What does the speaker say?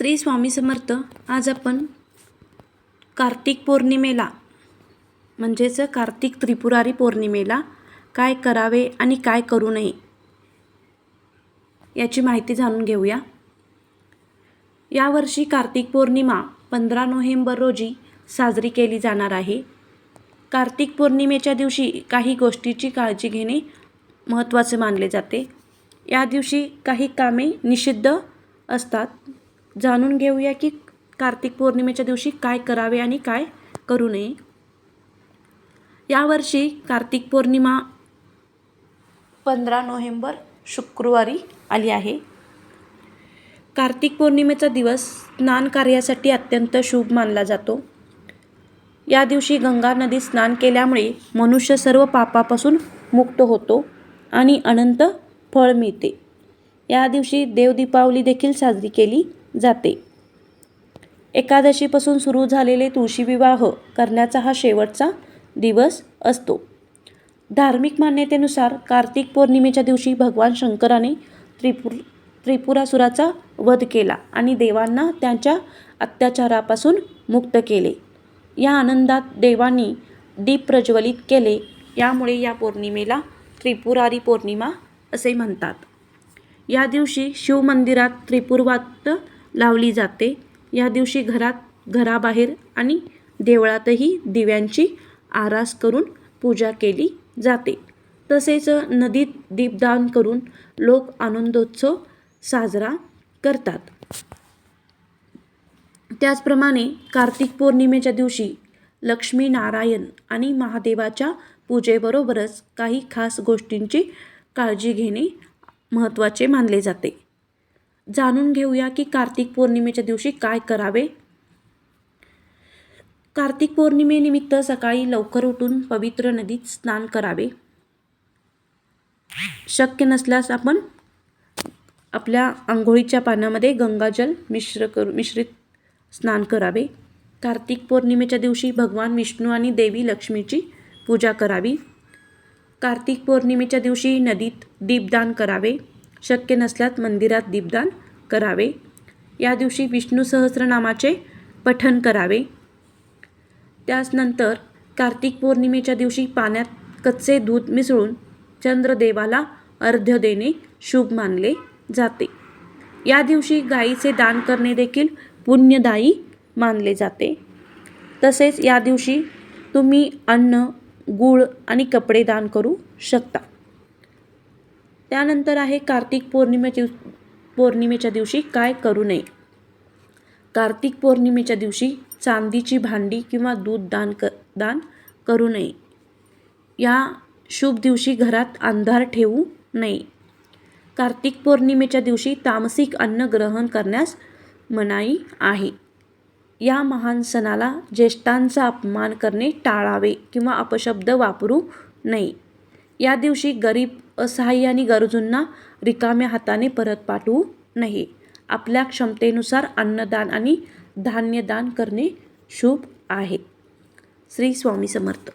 श्री स्वामी समर्थ. आज आपण कार्तिक पौर्णिमेला म्हणजेच कार्तिक त्रिपुरारी पौर्णिमेला काय करावे आणि काय करू नये याची माहिती जाणून घेऊया. यावर्षी कार्तिक पौर्णिमा पंधरा नोव्हेंबर रोजी साजरी केली जाणार आहे. कार्तिक पौर्णिमेच्या दिवशी काही गोष्टीची काळजी घेणे महत्त्वाचे मानले जाते. या दिवशी काही कामे निषिद्ध असतात. जाणून घेऊया की कार्तिक पौर्णिमेच्या दिवशी काय करावे आणि काय करू नये. यावर्षी कार्तिक पौर्णिमा पंधरा नोव्हेंबर शुक्रवारी आली आहे. कार्तिक पौर्णिमेचा दिवस स्नान कार्यासाठी अत्यंत शुभ मानला जातो. या दिवशी गंगा नदीत स्नान केल्यामुळे मनुष्य सर्व पापापासून मुक्त होतो आणि अनंत फळ मिळते. या दिवशी देवदीपावली देखील साजरी केली जाते. एकादशीपासून सुरू झालेले तुळशी विवाह करण्याचा हा शेवटचा दिवस असतो. धार्मिक मान्यतेनुसार कार्तिक पौर्णिमेच्या दिवशी भगवान शंकराने त्रिपुर त्रिपुरासुराचा वध केला आणि देवांना त्यांच्या अत्याचारापासून मुक्त केले. या आनंदात देवांनी दीप प्रज्वलित केले. यामुळे या पौर्णिमेला त्रिपुरारी पौर्णिमा असे म्हणतात. या दिवशी शिवमंदिरात त्रिपुरवात लावली जाते. या दिवशी घरात घराबाहेर आणि देवळातही दिव्यांची आरास करून पूजा केली जाते. तसेच नदीत दीपदान करून लोक आनंदोत्सव साजरा करतात. त्याचप्रमाणे कार्तिक पौर्णिमेच्या दिवशी लक्ष्मीनारायण आणि महादेवाच्या पूजेबरोबरच काही खास गोष्टींची काळजी घेणे महत्त्वाचे मानले जाते. जाणून घेऊया की कार्तिक पौर्णिमेच्या दिवशी काय करावे. कार्तिक पौर्णिमेनिमित्त सकाळी लवकर उठून पवित्र नदीत स्नान करावे. शक्य नसल्यास आपण आपल्या आंघोळीच्या पाण्यामध्ये गंगाजल मिश्र करू मिश्रित स्नान करावे. कार्तिक पौर्णिमेच्या दिवशी भगवान विष्णू आणि देवी लक्ष्मीची पूजा करावी. कार्तिक पौर्णिमेच्या दिवशी नदीत दीपदान करावे. शक्य नसल्यास मंदिरात दीपदान करावे. या दिवशी विष्णू सहस्रनामाचे पठण करावे. त्याचनंतर कार्तिक पौर्णिमेच्या दिवशी पाण्यात कच्चे दूध मिसळून चंद्रदेवाला अर्ध्य देणे शुभ मानले जाते. या दिवशी गाईचे दान करणे देखील पुण्यदायी मानले जाते. तसेच या दिवशी तुम्ही अन्न गूळ आणि कपडे दान करू शकता. त्यानंतर आहे कार्तिक पौर्णिमेच्या पौर्णिमेच्या दिवशी काय करू नये? कार्तिक पौर्णिमेच्या दिवशी चांदीची भांडी किंवा दूध दान क दान करू नये. या शुभ दिवशी घरात अंधार ठेवू नये. कार्तिक पौर्णिमेच्या दिवशी तामसिक अन्न ग्रहण करण्यास मनाई आहे. या महान सणाला ज्येष्ठांचा अपमान करणे टाळावे किंवा अपशब्द वापरू नये. या दिवशी गरीब असहाय्य आणि गरजूंना रिकाम्या हाताने परत पाठवू नये. आपल्या क्षमतेनुसार अन्नदान आणि धान्यदान करणे शुभ आहे. श्री स्वामी समर्थ.